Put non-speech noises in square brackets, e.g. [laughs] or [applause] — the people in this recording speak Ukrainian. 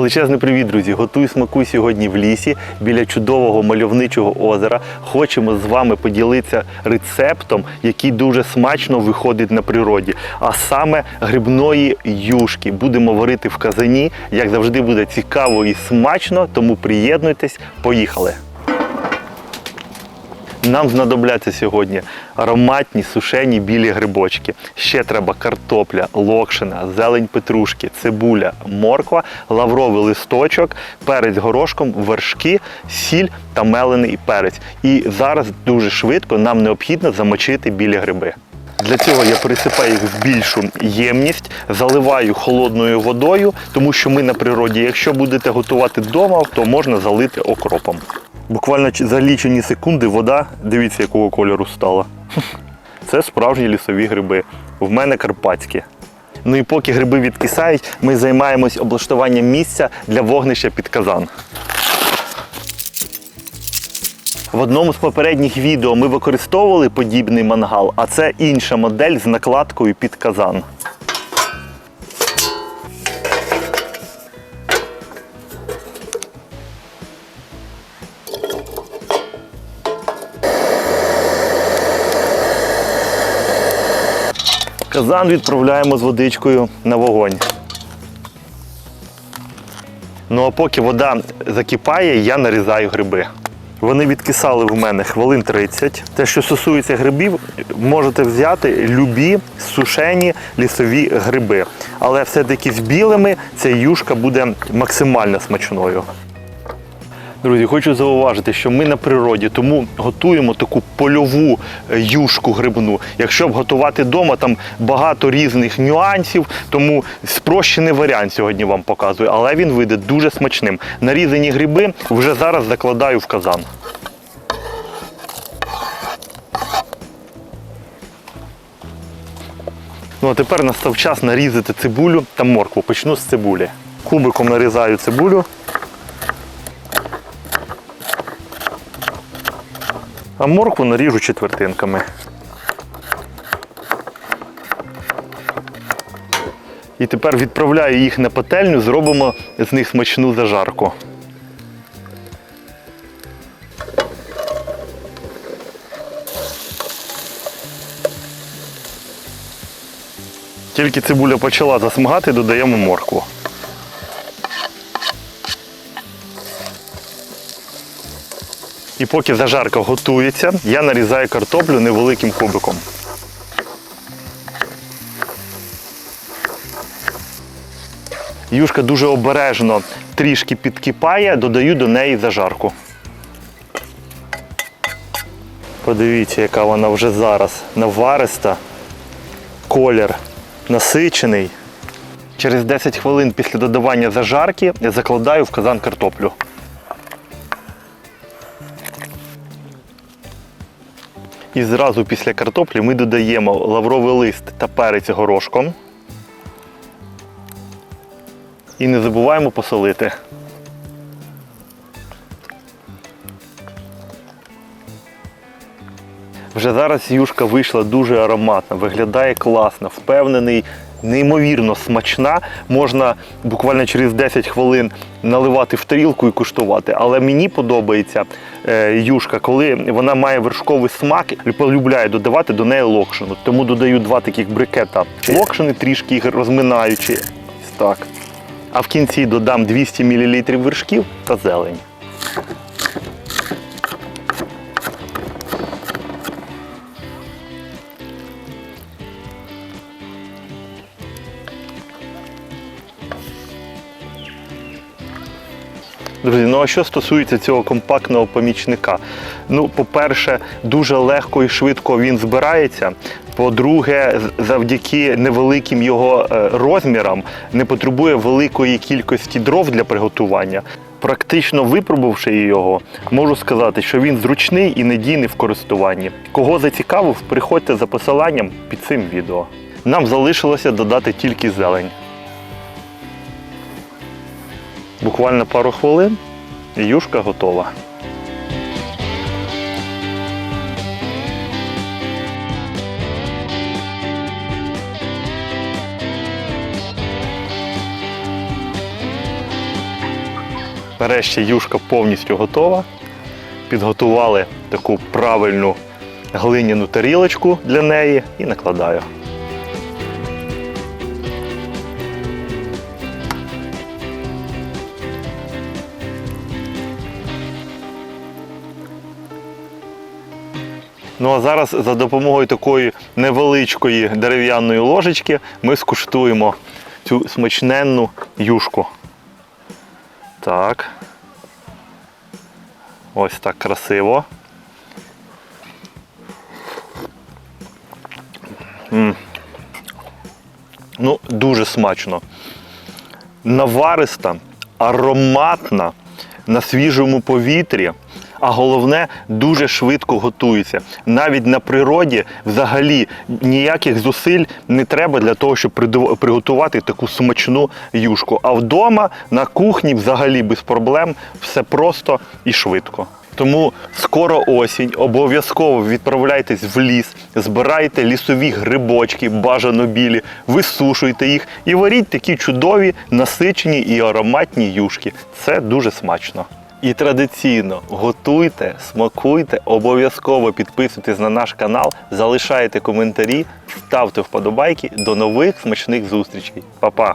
Величезний привіт, друзі! Готуй смаку сьогодні в лісі біля чудового мальовничого озера. Хочемо з вами поділитися рецептом, який дуже смачно виходить на природі. А саме грибної юшки. Будемо варити в казані. Як завжди, буде цікаво і смачно, тому приєднуйтесь, поїхали! Нам знадобляться сьогодні ароматні сушені білі грибочки. Ще треба картопля, локшина, зелень петрушки, цибуля, морква, лавровий листочок, перець горошком, вершки, сіль та мелений перець. І зараз дуже швидко нам необхідно замочити білі гриби. Для цього я пересипаю їх в більшу ємність, заливаю холодною водою, тому що ми на природі, якщо будете готувати вдома, то можна залити окропом. Буквально за лічені секунди вода, дивіться, якого кольору стала. [laughs] Це справжні лісові гриби. В мене карпатські. Ну і поки гриби відкисають, ми займаємось облаштуванням місця для вогнища під казан. В одному з попередніх відео ми використовували подібний мангал, а це інша модель з накладкою під казан. Казан відправляємо з водичкою на вогонь. Ну а поки вода закипає, я нарізаю гриби. Вони відкисали в мене хвилин 30. Те, що стосується грибів, можете взяти любі сушені лісові гриби. Але все-таки з білими ця юшка буде максимально смачною. Друзі, хочу зауважити, що ми на природі, тому готуємо таку польову е, юшку грибну. Якщо б готувати вдома, там багато різних нюансів, тому спрощений варіант сьогодні вам показую, але він вийде дуже смачним. Нарізані гриби вже зараз закладаю в казан. Ну а тепер настав час нарізати цибулю та моркву. Почну з цибулі. Кубиком нарізаю цибулю. А моркву наріжу четвертинками. І тепер відправляю їх на пательню, зробимо з них смачну зажарку. Тільки цибуля почала засмагати, додаємо моркву. І поки зажарка готується, я нарізаю картоплю невеликим кубиком. Юшка дуже обережно трішки підкипає, додаю до неї зажарку. Подивіться, яка вона вже зараз навариста, колір насичений. Через 10 хвилин після додавання зажарки я закладаю в казан картоплю. І зразу після картоплі ми додаємо лавровий лист та перець горошком. І не забуваємо посолити. Вже зараз юшка вийшла дуже ароматна, виглядає класно, впевнений, неймовірно смачна. Можна буквально через 10 хвилин наливати в тарілку і куштувати. Але мені подобається е, юшка, коли вона має вершковий смак полюбляю додавати до неї локшину. Тому додаю два таких брикета локшини, трішки їх розминаючи. Так. А в кінці додам 200 мл вершків та зелень. Друзі, ну а що стосується цього компактного помічника? Ну, по-перше, дуже легко і швидко він збирається. По-друге, завдяки невеликим його е, розмірам не потребує великої кількості дров для приготування. Практично випробувавши його, можу сказати, що він зручний і надійний в користуванні. Кого зацікавив, приходьте за посиланням під цим відео. Нам залишилося додати тільки зелень. Буквально пару хвилин і юшка готова. Нарешті юшка повністю готова. Підготували таку правильну глиняну тарілочку для неї і накладаю. Ну а зараз за допомогою такої невеличкої дерев'яної ложечки ми скуштуємо цю смачненну юшку. Так. Ось так красиво. М. Ну, дуже смачно. Навариста, ароматна, на свіжому повітрі, а головне, дуже швидко готується. Навіть на природі взагалі ніяких зусиль не треба для того, щоб приготувати таку смачну юшку. А вдома на кухні взагалі без проблем все просто і швидко. Тому скоро осінь, обов'язково відправляйтесь в ліс, збирайте лісові грибочки, бажано білі, висушуйте їх і варіть такі чудові, насичені і ароматні юшки. Це дуже смачно. І традиційно готуйте, смакуйте, обов'язково підписуйтесь на наш канал, залишайте коментарі, ставте вподобайки. До нових смачних зустрічей. Па-па!